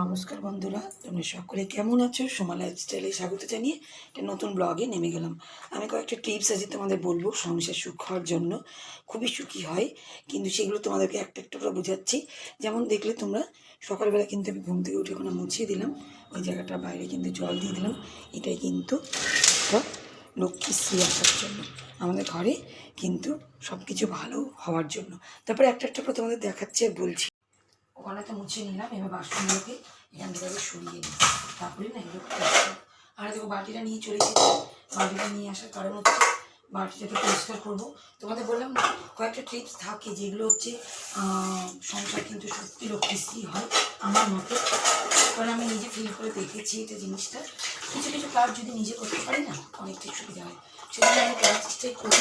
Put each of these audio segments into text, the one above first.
নমস্কার বন্ধুরা, তোমরা সকলে কেমন আছো? সোমা লাইফস্টাইলে স্বাগত জানিয়ে একটা নতুন ব্লগে নেমে গেলাম। আমি কয়েকটা টিপস আছে তোমাদের বলব সংসার সুখ হওয়ার জন্য। খুবই সুখী হয়, কিন্তু সেগুলো তোমাদেরকে একটা একটা করে বোঝাচ্ছি। যেমন দেখলে তোমরা, সকালবেলা কিন্তু আমি ঘুম থেকে উঠে ওখানে মুছিয়ে দিলাম, ওই জায়গাটা বাইরে কিন্তু জল দিয়ে দিলাম। এটাই কিন্তু একটা লক্ষ্মীশ্রী আসার জন্য। আমাদের ঘরে কিন্তু সব কিছু ভালো হওয়ার জন্য। তারপরে একটা একটা করে তোমাদের দেখাচ্ছি বলছি। ওখানে মুছে নিলাম, এবার বাসনগুলোকে এখান থেকে আগে সরিয়ে নিই। তারপরে না এগুলো আর দেখো বাটিটা নিয়ে চলে এসেছি। বাটিটা নিয়ে আসার কারণ হচ্ছে বাটিটা একটু পরিষ্কার করব। তোমাদের বললাম না, কয়েকটা টিপস থাকে যেগুলো হচ্ছে সংসার কিন্তু সত্যি লক্ষ্মীশ্রী হয় আমার মতে। কারণ আমি নিজে ফিল করে দেখেছি এটা জিনিসটা। কিছু কিছু কাজ যদি নিজে করতে পারি না অনেকটাই সুবিধা হয়। সেজন্য আমি চেষ্টাই করি।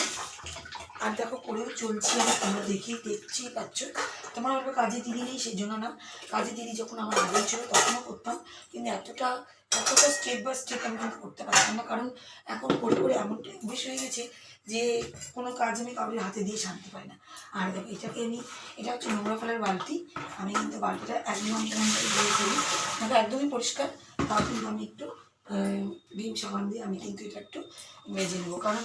আর দেখো করেও চলছি, আমি তোমরা দেখেই দেখছি পাচ্ছ। তোমার বলবে কাজে দিদি নেই সেই জন্য না। কাজে দিদি যখন আমার আগে ছিল, তখনও করতাম। কিন্তু এতটা এতটা স্টেপ বাই স্টেপ আমি কিন্তু করতে পারতাম না। কারণ এখন করে করে এমনটা অভ্যেস হয়ে গেছে যে, কোনো কাজ আমি কাউকে হাতে দিয়ে শান্তি পাই না। আর দেখো, এটাকে আমি, এটা হচ্ছে নোংরা ফেলার বালতি। আমি কিন্তু বালতিটা একদম একদমই পরিষ্কার। তাও কিন্তু আমি একটু ভিম সাবান দিয়ে আমি কিন্তু এটা একটু মেজে নেব। কারণ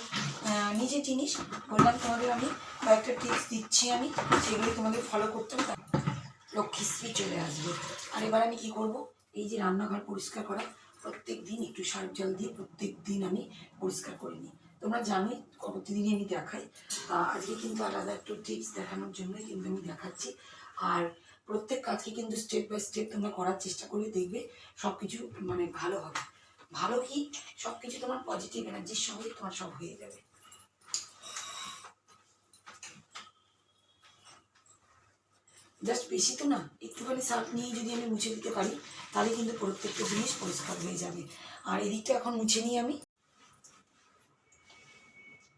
নিজের জিনিস, বললাম তোমাদের আমি কয়েকটা টিপস দিচ্ছি আমি, সেগুলি তোমাদের ফলো করতে হবে। লক্ষ্মীশ্রী চলে আসবে। আর এবার আমি কি করব? এই যে রান্নাঘর পরিষ্কার করা, প্রত্যেক দিন একটু সার জল দিয়ে প্রত্যেক দিন আমি পরিষ্কার করে নিই। তোমরা জানোই প্রতিদিনই আমি দেখাই আজকে কিন্তু আলাদা একটু টিপস দেখানোর জন্যই কিন্তু আমি দেখাচ্ছি। আর প্রত্যেক কাজকে কিন্তু স্টেপ বাই স্টেপ তোমরা করার চেষ্টা করলে দেখবে সব কিছু মানে ভালো হবে। ভালো কি সব কিছু তোমার পজিটিভ এনার্জির সঙ্গে তোমার সব হয়ে যাবে। জাস্ট বেশি তো না, একটুখানি সার্ফ নিয়ে যদি আমি মুছে দিতে পারি, তাহলে কিন্তু প্রত্যেকটা জিনিস পরিষ্কার হয়ে যাবে। আর এদিকটা এখন মুছে নিই আমি।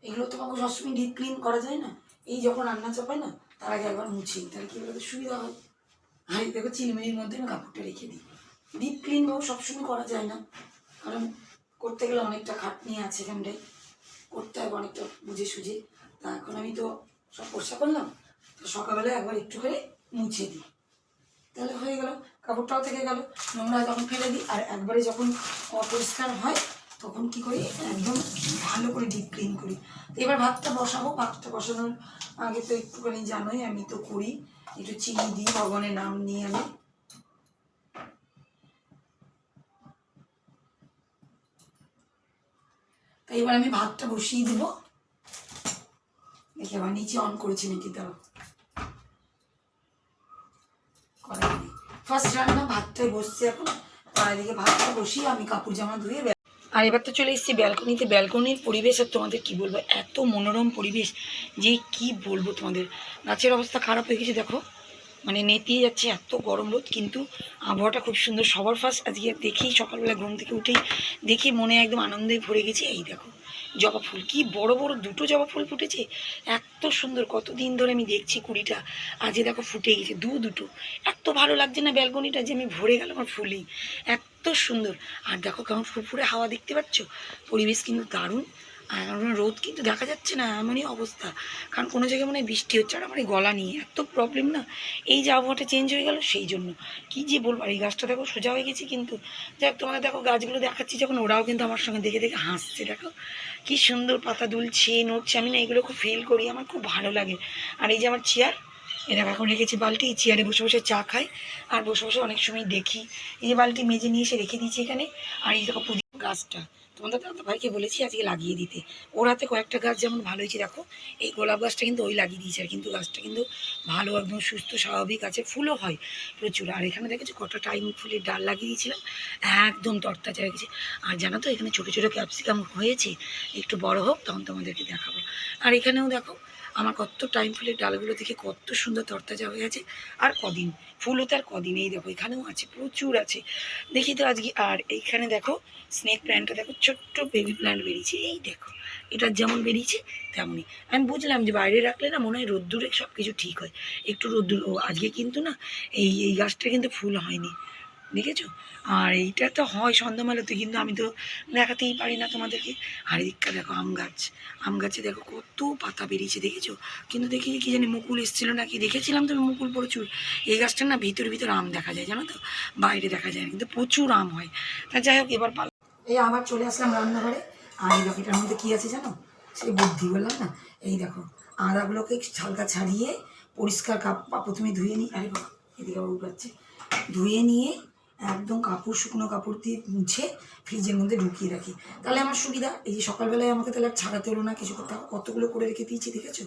এগুলো তো তোমাকে সবসময় ডিপ ক্লিন করা যায় না। এই যখন রান্না চাপায় না, তার আগে একবার মুছি তাহলে কি বলতো, সুবিধা হয়। আর দেখো চিলমিলির মধ্যে আমি কাপড়টা রেখে দিই। ডিপ ক্লিন হোক সবসময় করা যায় না। কারণ করতে গেলে অনেকটা খাটনি আছে এখানটায়। করতে হবে অনেকটা বুঝে সুঝে। তা এখন আমি তো সব পরিষ্কার করলাম, তো সকালবেলা একবার একটু করে মুছে দিই। তাহলে হয়ে গেল, কাপড়টাও থেকে গেল, নোংরা তখন ফেলে দিই। আর একবারে যখন অপরিষ্কার হয়, তখন কি করি, একদম ভালো করে ডিপ ক্লিন করি। তো এবার ভাতটা বসাবো, ভাতটা বসানোর আগে তো একটুখানি জানোই, আমি তো করি। একটু চিনি দিই, ভগবানের নাম নিয়ে আমি। এবার আমি ভাতটা বসিয়ে দেবো। দেখি আবার নিচে অন করেছি নাকি দাও কড়াই ফার্স্ট রান্না ভাতটাই বসছে এখন। কড়াই দিকে ভাতটা বসিয়ে আমি কাপড় জামা ধুয়ে আর এবার তো চলে এসেছি ব্যালকনিতে। ব্যালকনির পরিবেশ আর তোমাদের কি বলব? এত মনোরম পরিবেশ যে কি বলব তোমাদের? গাছের অবস্থা খারাপ হয়ে গেছে, দেখো। মানে নেতিয়ে যাচ্ছে এত গরম রোদ, কিন্তু আবহাওয়াটা খুব সুন্দর। সবার ফার্স্ট আজকে দেখি, সকালবেলা ঘুম থেকে উঠেই দেখি মনে একদম আনন্দে ভরে গেছে। এই দেখো, জবা ফুল, কি বড় বড় দুটো জবা ফুল ফুটেছে। এত সুন্দর, কতদিন ধরে আমি দেখছি কুড়িটা। আজকে দেখো ফুটে গেছে দু দুটো। এত ভালো লাগছে না ব্যালকনিটা যে আমি ভরে গেল আমার ফুলেই। এত সুন্দর। আর দেখো কেমন ফুরফুরে হাওয়া দেখতে পাচ্ছ? পরিবেশ কিন্তু দারুণ। আর রোদ কিন্তু দেখা যাচ্ছে না, এমনই অবস্থা। কারণ কোনো জায়গায় মনে বৃষ্টি হচ্ছে আর আমার এই গলা নিয়ে। এত প্রবলেম না? এই যে আবহাওয়াটা চেঞ্জ হয়ে গেল সেই জন্য। কি যে বলব, আর এই গাছটা দেখো সোজা হয়ে গেছে কিন্তু। দেখ তোমাকে দেখো গাছগুলো দেখাচ্ছি যখন, ওরাও কিন্তু আমার সঙ্গে দেখে দেখে হাসছে, দেখো। কি সুন্দর পাতা দুলছে, নড়ছে। আমি না এগুলো খুব ফিল করি, আমার খুব ভালো লাগে। আর এই যে আমার চেয়ার এরকম এখন রেখেছি বালতি। চেয়ারে বসে বসে চা খাই আর বসে বসে অনেক সময় দেখি। এই যে বালতি মেজে নিয়ে এসে রেখে দিয়েছি এখানে। আর এই দেখো গাছটা। তোমাদের দাদা ভাইকে বলেছি আজকে লাগিয়ে দিতে। ওরাতে কয়েকটা গাছ যেমন ভালো হয়েছে, দেখো, এই গোলাপ গাছটা কিন্তু ওই লাগিয়ে দিয়েছে, আর কিন্তু গাছটা কিন্তু ভালো, একদম সুস্থ, স্বাভাবিক আছে, ফুলও হয় প্রচুর। আর এখানে দেখেছি কটা টাইম ফুলের ডাল লাগিয়ে দিয়েছিলাম, একদম তরতাজা গেছে। আর জানো তো, এখানে ছোটো ছোটো ক্যাপসিকাম হয়েছে, একটু বড় হোক তখন তোমাদেরকে দেখাবো। আর এখানেও দেখো আমার কত টাইম ফুলের ডালগুলো দেখে কত সুন্দর তরতাজা হয়ে আছে। আর কদিন? ফুলও আর কদিন এই দেখো, এখানেও আছে, প্রচুর আছে। দেখি তো আজকে, আর এইখানে দেখো স্নেক প্ল্যান্টটা দেখো, ছোট্ট বেবি প্ল্যান্ট বেরিয়েছে। এই দেখো, এটা যেমন বেরিয়েছে, তেমনই। আমি বুঝলাম যে বাইরে রাখলে না মনে হয় রোদ্দুরে সব কিছু ঠিক হয়। একটু রোদ্দুর আজকে কিন্তু না, এই এই গাছটা কিন্তু ফুল হয়নি। দেখেছ? আর এইটা তো হয় সন্ধ্যাবেলাতে কিন্তু আমি তো দেখাতেই পারি না তোমাদেরকে। আর এদিকটা দেখো আম গাছ। আম গাছে দেখো কত পাতা বেরিয়েছে, দেখেছ? কিন্তু দেখি কি জানি মুকুল এসেছিল নাকি? দেখেছিলাম তো মুকুল প্রচুর। এই গাছটার না ভিতর ভিতরে আম দেখা যায়, জানো তো? বাইরে দেখা যায় না, কিন্তু প্রচুর আম হয়। তা যাই হোক, এবার পাল। এই আবার চলে আসলাম রান্নাঘরে। আর এই দেখো মধ্যে কী আছে জানো? সেই বুদ্ধি বললাম না? এই দেখো, আদাগুলোকে ছালকা ছাড়িয়ে পরিষ্কার কাপ প্রথমে ধুয়ে নিই। আরে বাবা, এদিকে আবার উঠাচ্ছে ধুয়ে নিয়ে একদম কাপড়, শুকনো কাপড় দিয়ে মুছে ফ্রিজের মধ্যে ঢুকিয়ে রাখি। তাহলে আমার সুবিধা, এই যে সকালবেলায় আমাকে তাহলে আর ছাড়াতে হলো না, কিছু করতে। কতগুলো করে রেখে দিয়েছি দেখেছ?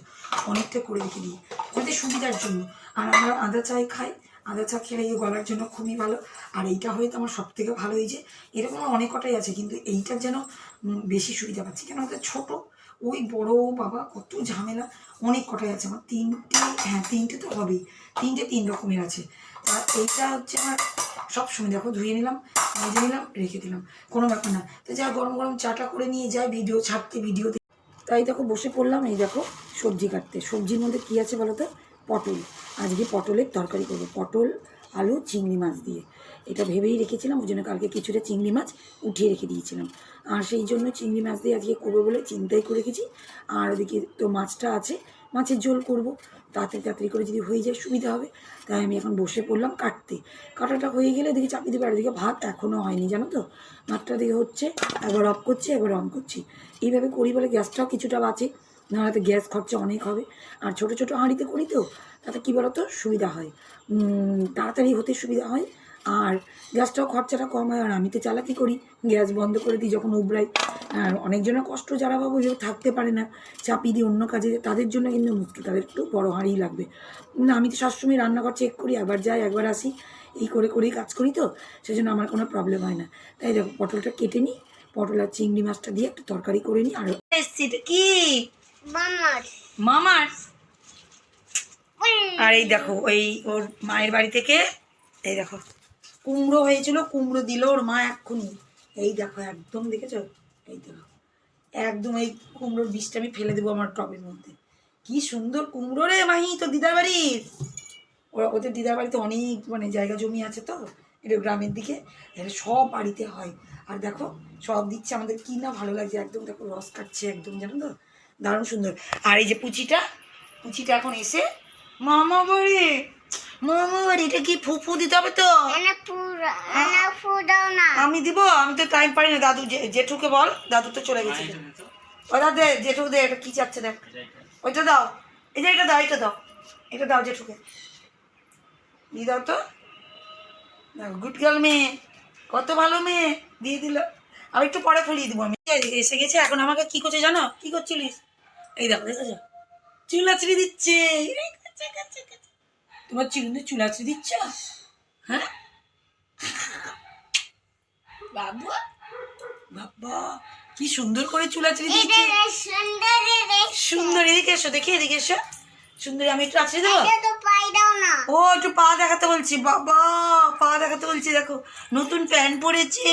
অনেকটা করে রেখে দিই আমাদের সুবিধার জন্য। আর আমরা আদা চাই খাই, আদা চা খেলে এই গলার জন্য খুবই ভালো। আর এইটা হয়তো আমার সব থেকে ভালো এই যে, এরকম অনেক কটাই আছে, কিন্তু এইটার যেন বেশি সুবিধা পাচ্ছি। কেন? ওটা ছোটো ওই বড় বাবা কত ঝামেলা। অনেক কটাই আছে। আমার তিনটে হ্যাঁ তিনটে তো হবেই। তিনটে তিন রকমের আছে। আর এইটা হচ্ছে আমার সব সময় দেখো, ধুয়ে নিলাম ভেজে নিলাম, রেখে দিলাম। কোনো ব্যাপার না। তো যা গরম গরম চাটা করে নিয়ে যায় ভিডিও ছাড়তে ভিডিও তাই দেখো, বসে পড়লাম। এই দেখো, সবজি কাটতে। সবজির মধ্যে কী আছে বলো তো? পটল। আজকে পটলের তরকারি করব। পটল, আলু, চিংড়ি মাছ দিয়ে। এটা ভেবেই রেখেছিলাম, ওই জন্য কালকে কিছুটা চিংড়ি মাছ উঠিয়ে রেখে দিয়েছিলাম। আর সেই জন্য চিংড়ি মাছ দিয়ে আজকে করব বলে চিন্তাই করে রেখেছি আর ওদিকে তো মাছটা আছে, মাছের ঝোল করব। তাড়াতাড়ি তাড়াতাড়ি করে যদি হয়ে যায় সুবিধা হবে, তাই আমি এখন বসে পড়লাম কাটতে। কাটাটা হয়ে গেলে দেখি চাপিয়ে দেবে, আর এদিকে ভাত এখনও হয়নি, জানো তো? ভাতটা দিকে হচ্ছে, একবার অফ করছি, একবার অন করছি। এইভাবে করি বলে গ্যাসটাও কিছুটা বাঁচে, নাহলে তো গ্যাস খরচা অনেক হবে। আর ছোট ছোট হাঁড়িতে করি তো, তাতে কী বলতো? সুবিধা হয়। তাড়াতাড়ি হতে সুবিধা হয়। আর গ্যাসটাও খরচাটা কম হয় আর আমি তো চালাকি করি। গ্যাস বন্ধ করে দিই যখন উবড়াই আর অনেকজনের কষ্ট যারা বাবু যে থাকতে পারে না চাপিয়ে দিই অন্য কাজে তাদের জন্য কিন্তু মুশকিল তাদের একটু বড় হাঁড়িই লাগবে। না আমি তো সবসময় রান্নাঘর চেক করি একবার যাই একবার আসি এই করে করেই কাজ করি তো সেজন্য আমার কোনো প্রবলেম হয় না। তাই দেখো পটলটা কেটে নিই পটল আর চিংড়ি মাছটা দিয়ে একটা তরকারি করে নিই আর কি? মামার। মামার? আর এই দেখো ওই ওর মায়ের বাড়ি থেকে এই দেখো কুমড়ো হয়েছিল, কুমড়ো দিল ওর মা এক্ষুনি। এই দেখো, একদম দেখেছ? এই দেখো। একদম এই কুমড়োর বীজটা আমি ফেলে দেবো আমার টবের মধ্যে। কি সুন্দর কুমড়ো রে মাহি তো দিদার বাড়ির ওরা ওদের দিদার বাড়িতে অনেক মানে জায়গা জমি আছে তো এটা গ্রামের দিকে এখানে সব বাড়িতে হয়। আর দেখো, সব দিচ্ছে আমাদের, কি না ভালো লাগছে, একদম দেখো রস কাটছে একদম, জানো তো? দারুণ সুন্দর। আর এই যে পুচিটা পুচিটা এখন এসে, মামা বাড়ি মামা এটা কি ফুফু দিতে হবে তো? পুরা আমি দিব আমি তো টাইম পাই না। দাদু জেঠুকে বল দাদু তো চলে গেছে। ওটা দে জেঠু দে এটা কি চাচ্ছে দেখ। ওইটা দাও। এই যে এটা দাও এটা দাও। এটা দাও জেঠুকে। দিয়ে দাও তো। গুড গার্ল মেয়ে। কত ভালো মেয়ে। দিয়ে দিল। আর একটু পরে ফেলিয়ে দিব আমি। এসে গেছে এখন আমাকে কি করছে জানো? কি করছিলিস? এই দেখো দেখেছ? চুলাচুরি দিচ্ছে। তোমার চিরুনি চুলাচুরি দিচ্ছ? হ্যাঁ? বাবা? বাবা কি সুন্দর করে চুলাচুরি এটা দিচ্ছে সুন্দর এদিকে এসো। দেখি এদিকে এসো। সুন্দরী আমি একটু আছড়ে দেবো? ও একটু পা দেখাতে বলছি। বাবা পা দেখাতে বলছি দেখো। নতুন প্যান্ট পরেছে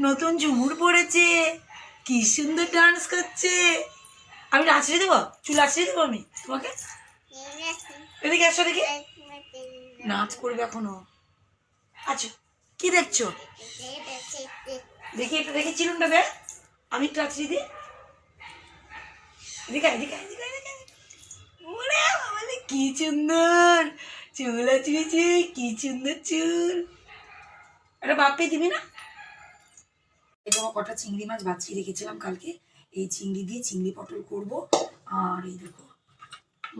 নতুন ঝুমুর পরেছে কি সুন্দর ডান্স করছে। আমি আছড়ে দেবো? চুল আছড়ে দেবো আমি তোমাকে? এদিকে এসো দেখি নাচ করবে এখনও। আচ্ছা কি দেখছ? দেখি এটা দেখি চিরুনটা দেখ। আমি একটু আছড়ে দিই এদিকে এদিকে এদিকে। ওরে বাবারে, কি সুন্দর। চুল আছড়েছে কি সুন্দর চুল। এটা বাপে দিবি না? এটা কটা চিংড়ি মাছ বাঁচিয়ে রেখেছিলাম কালকে। এই চিংড়ি দিয়ে চিংড়ি পটল করব। আর এই দেখো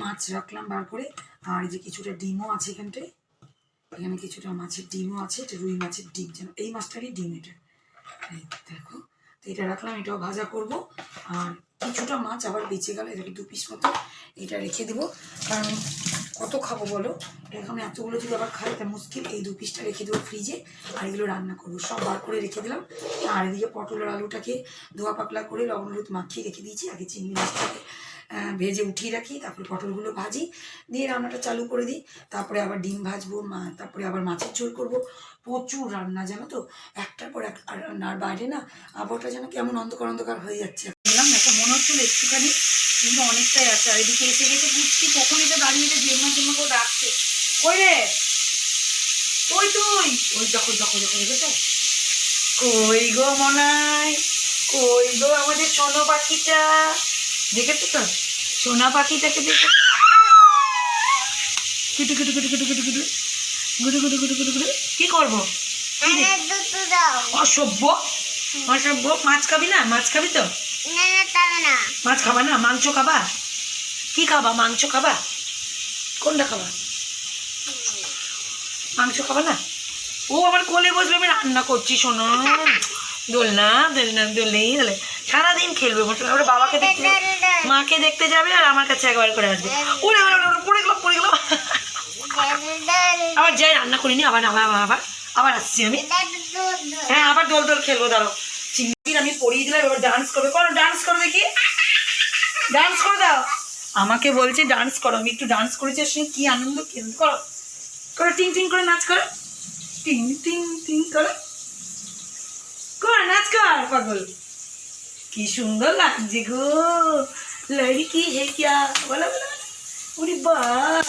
মাছ রাখলাম বার করে। আর এই যে কিছুটা ডিমও আছে এখানটায়। এখানে কিছুটা মাছের ডিমও আছে, এটা রুই মাছের ডিম যেন। এই মাছটারই ডিম এটা। দেখো, তো এটা রাখলাম, এটাও ভাজা করব। আর কিছুটা মাছ আবার বেঁচে গেল, এটাকে দু পিস মতো এটা রেখে দেবো। কারণ কত খাব বলো? এখন এতগুলো যদি আবার খাই, তা মুশকিল। এই দু পিসটা রেখে দেবো ফ্রিজে আর এগুলো রান্না করব। সব বার করে রেখে দিলাম। আর এদিকে পটল আর আলুটাকে ধোয়া পাতলা করে লবণ হলুদ মাখিয়ে রেখে দিয়েছি। আগে চিংড়ি মাছটাকে ভেজে উঠিয়ে রাখি, তারপরে পটলগুলো ভাজি, দিয়ে রান্নাটা চালু করে দিই। তারপরে আবার ডিম ভাজবো, মা, তারপরে আবার মাছের ঝোল করব। প্রচুর রান্না, জানো তো? একটার পর এক রান্নার বাইরে না, আবহাওয়াটা যেন কেমন অন্ধকার অন্ধকার হয়ে যাচ্ছে। বললাম এখন মনে হচ্ছিল একটুখানি কিন্তু অনেকটাই আছে। আর এদিকে এসে গেছে বুঝছি কখন এটা দাঁড়িয়ে এটা জেম্মা জেম্মা করে ডাকছে। কই রে? ওই তুই? ওই দেখো দেখো দেখো দেখেছ কই গো মনাই? কই গো আমাদের সোনো পাখিটা? দেখেছ তো? সোনা পাখিটাকে দেখে কুটু কুটু কুটু কুটু কুটু কুটু। গুটু গুটু গুটু গুটু গুটু কি করব? নানা দুধ দাও। অসভ্য? অসভ্য? মাছ খাবি না? মাছ খাবি তো? মাছ খাবা না? মাংস খাবা? কি খাবা? মাংস খাবা? কোনটা খাবা? মাংস খাবা না? ও আমার কোলে বসবে আমি রান্না করছি শোনো। দোল না দোল না দোলেই দোলে। সারাদিন খেলবে বসে ওর বাবাকে দেখতে মাকে দেখতে যাবে আর আমার কাছে একবার করে আসবে। ওরে ওরে ওরে, পড়ে গেলাম পড়ে গেলাম আবার যাই রান্না করিনি আবার আবার আবার আবার আসছি আমি। হ্যাঁ আবার দোল দোল খেলব দাঁড়ো চিংড়ির আমি পড়িয়ে দিলাম এবার ডান্স করবে। করো ডান্স করো দেখি। ডান্স করে দাও। আমাকে বলছে ডান্স করো। আমি একটু ডান্স করেছি আর সে কি আনন্দ কেন করো। করো টিং টিং করে নাচ করো। টিং টিং টিং করো। কর নাচ কর পাগল। কি সুন্দর লাগছে গো। লড়কি হে কিয়া? বলো বলো। ওরে বাবা।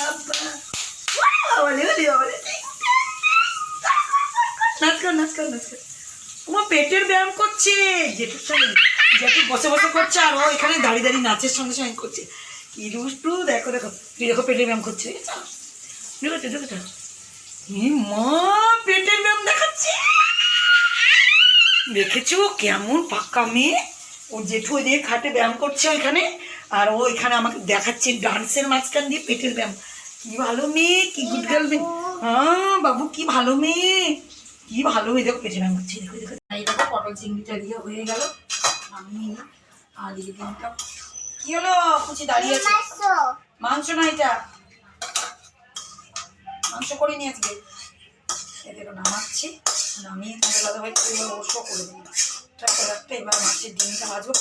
তোমার পেটের ব্যায়াম করছে। জেঠুর সঙ্গে জেঠু বসে বসে করছে, আর ও এখানে দাঁড়িয়ে দাঁড়িয়ে নাচের সঙ্গে সঙ্গে করছে। কি দুষ্টু দেখো দেখো তুই দেখো পেটের ব্যায়াম করছে দেখাচ্ছে। দেখেছ কেমন পাক্কা মেয়ে? ও জেঠু ওই দিয়ে খাটে ব্যায়াম করছে ওইখানে আর ও এখানে আমাকে দেখাচ্ছে ডান্সের মাঝখান দিয়ে পেটের ব্যায়াম। কি ভালো মেয়ে কি গুড গার্ল মেয়ে। হ্যাঁ বাবু কি ভালো মেয়ে। কি ভালো মেয়ে। দেখো পেটের ব্যায়াম করছে দেখো দেখো। এই দেখো পটল চিংড়িটা দিয়ে হয়ে গেল। আমি আর এই কি হলো? কুচি দাঁড়িয়ে আছে। মাংস। না এটা? মাংস করিনি আজকে। এই দেখো নামাচ্ছি। নামিয়ে ভাই এবার ওষও করে দিই। মাছের ডিমটা ভাজবো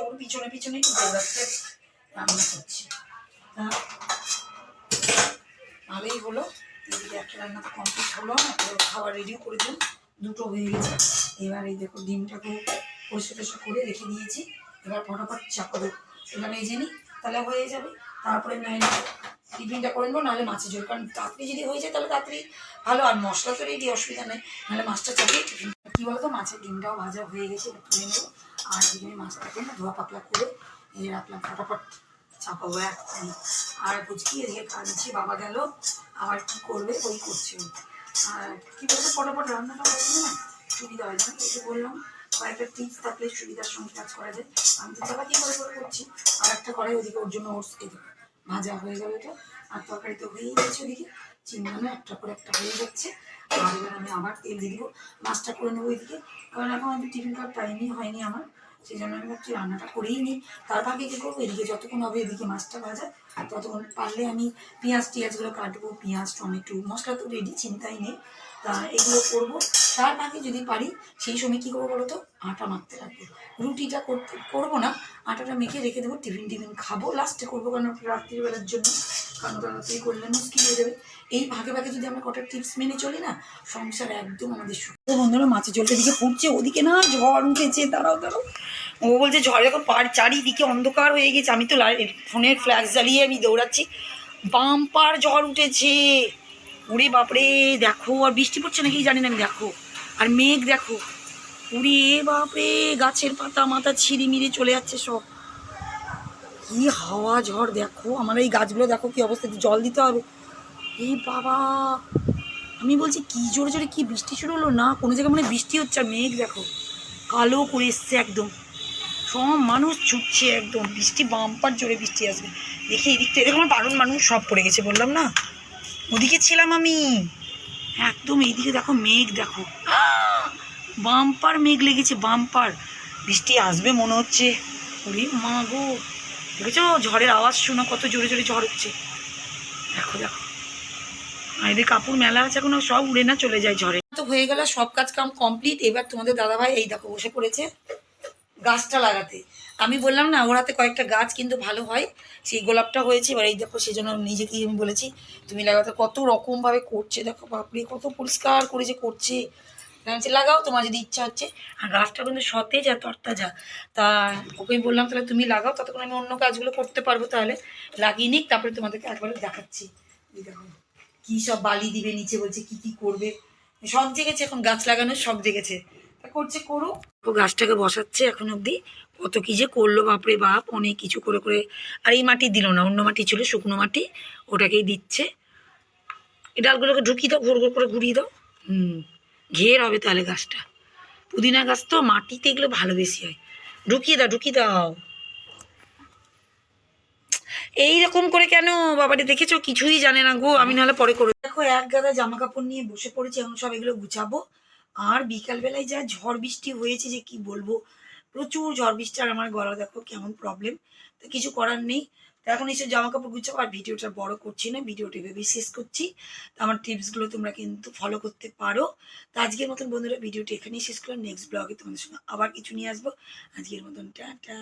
ওর পিছনে পিছনে একটু রান্না করছি ভালোই হলো একটা রান্না কমপ্লিট হলো খাবার রেডিও করে দুটো হয়ে গেছে এবার এই দেখো ডিমটাকে পরিষ্কার টরিষ্কার করে রেখে দিয়েছি এবার ফটাফট চাপাবো এবার মেজে নিই তাহলে হয়ে যাবে। তারপরে নাইলে টিফিনটা করে নেব, নাহলে মাছের ঝোল। কারণ তাড়াতাড়ি যদি হয়ে যায় তাহলে তাড়াতাড়ি ভালো, আর মশলা তো রেডি, অসুবিধা নেই। নাহলে মাছটা চাপিয়ে টিফিন কী বলতো, মাছের ডিমটাও ভাজা হয়ে গেছে তুলে নেব। আর আমি মাছটাকে না ধোয়া পাতলা করে এই রাখলাম, ফটাফট চাপাবো একটাই আর বুঝকি এদিকে কাঁদছি, বাবা গেল। আবার কি করবে, ওই করছে। আর কী বলতো, ফটাফট রান্নাটা হয়ে না সুবিধা হয় না যে বললাম, কয়েকটা টিপস থাকলে সুবিধার সঙ্গে কাজ করা যায়। আমি তো চাপাতি করে করে করছি, আর একটা কড়াই ওদিকে ওর জন্য এই দেখো ভাজা হয়ে গেল এটা। আর তরকারি তো হয়েই গেছে ওদিকে। চিংড়ি একটা করে একটা হয়ে যাচ্ছে। আর এবার আমি আবার তেল দিয়ে দিব। মাছটা করে নেব এদিকে। কারণ এখন আমি টিফিন খাওয়ার টাইমই হয়নি আমার। সেই জন্য আমি ভাবছি রান্নাটা করেই নিই। তার ভাগে কী করব? এদিকে যতক্ষণ হবে এদিকে মাছটা ভাজা। ততক্ষণ পারলে আমি পেঁয়াজ টিয়াজগুলো কাটবো। পেঁয়াজ, টমেটো, মশলা তো রেডি চিন্তাই নেই। তা এগুলো করব। তার আগে যদি পারি, সেই সময় কী করব বলো তো? আটা মাখতে রাখব রুটিটা করতে, করব না, আটাটা মেখে রেখে দেবো, টিফিন টিফিন খাব। লাস্টে করব কারণ রাত্রিবেলার জন্য। কারণ তাড়াতাড়ি করলে মুশকিল হয়ে যাবে। এই ভাগে ভাগে যদি আমরা কটা টিপস মেনে চলি না, সংসার একদম আমাদের তো বন্ধুরা, মাছের জলটা দিকে ফুটছে ওদিকে না, ঝড় উঠেছে, দাঁড়াও দাঁড়াও। ও বলছে, ঝড় যখন পার চারিদিকে অন্ধকার হয়ে গেছে। আমি তো ফোনের ফ্ল্যাশ জ্বালিয়ে আমি দৌড়াচ্ছি। বাম্পার ঝড় উঠেছে। ওরে বাপরে, দেখো, আর বৃষ্টি পড়ছে নাকি জানি না, আমি দেখো। আর মেঘ দেখো। উড়ে বাপরে, গাছের পাতা মাথা ছিঁড়ি মিড়ে চলে যাচ্ছে সব। কি হাওয়া ঝড়, দেখো। আমার এই গাছগুলো দেখো কি অবস্থা জল দিতে হবে। এই বাবা, আমি বলছি কি জোরে জোরে কি বৃষ্টি শুরু হলো? না, কোনো জায়গায় মানে বৃষ্টি হচ্ছে আর মেঘ দেখো। কালো করে এসছে একদম। সব মানুষ ছুটছে একদম। বৃষ্টি বাম্পার জোরে বৃষ্টি আসবে। দেখি এদিকটা, এরকম দারুণ মানুষ সব পড়ে গেছে বললাম না? ওদিকে ছিলাম আমি। একদম এইদিকে দেখো মেঘ, দেখো। বাম্পার মেঘ লেগেছে, বাম্পার। বৃষ্টি আসবে মনে হচ্ছে। ওরে মা গো। দেখেছ? ঝড়ের আওয়াজ শোনো কত জোরে জোরে ঝড় হচ্ছে। দেখো দেখো। আর এদের কাপড় মেলা আছে এখনও, সব উড়ে না চলে যায় ঝড়ে। তো হয়ে গেল সব কাজ কাম কমপ্লিট এবার তোমাদের দাদাভাই এই দেখো বসে পড়েছে। গাছটা লাগাতে। আমি বললাম না ওর হাতে কয়েকটা গাছ কিন্তু ভালো হয়। সেই গোলাপটা হয়েছে এবার এই দেখো সেই জন্য নিজেকেই আমি বলেছি তুমি লাগাতে কত রকমভাবে করছে দেখো বাপরে কত পরিষ্কার করে যে করছে। বলছি, লাগাও তোমার যদি ইচ্ছা হচ্ছে। আর গাছটা কিন্তু সতেজ আর তরতাজা। তা ওকে বললাম তাহলে তুমি লাগাও ততক্ষণ আমি অন্য কাজগুলো করতে পারব তাহলে। লাগিয়ে নিক তারপরে তোমাদেরকে একবারে দেখাচ্ছি। দেখো কী সব বালি দিবে নিচে বলছে কি কি করবে। সব জেগেছে এখন গাছ লাগানোর সব জেগেছে। করছে করুক। গাছটাকে বসাচ্ছে এখন অবধি। কত কি যে করল বাপরে বাপ অনেক কিছু করে করে। আর এই মাটি দিল না অন্য মাটি ছিল শুকনো মাটি। ওটাকেই দিচ্ছে। এই ডালগুলোকে ঢুকিয়ে দাও ঘুর ঘুর করে ঘুরিয়ে দাও। হুম ঘের হবে তাহলে গাছটা। পুদিনা গাছ তো মাটিতে এগুলো ভালো বেশি হয়। ঢুকিয়ে দাও ঢুকিয়ে দাও। এই রকম করে কেন? বাবারে দেখেছ? কিছুই জানে না গো। আমি নাহলে পরে করে দেখো এক গাদা জামা কাপড় নিয়ে বসে পড়েছি এখন সব এগুলো গুছাবো। আর বিকালবেলায় যা ঝড় বৃষ্টি হয়েছে যে কি বলব? প্রচুর ঝড় বৃষ্টি আর আমার গলা দেখো কেমন প্রবলেম তো কিছু করার নেই। তো এখন এসে জামা কাপড় গুছাবো আর ভিডিওটা বড় করছি না, ভিডিওটা ভেবে শেষ করছি। তো আমার টিপসগুলো তোমরা কিন্তু ফলো করতে পারো। তো আজকের মতন বন্ধুরা, ভিডিওটি এখানেই শেষ করলাম। নেক্সট ব্লগে তোমাদের সঙ্গে আবার কিছু নিয়ে আসব। আজকের মতন, টাটা।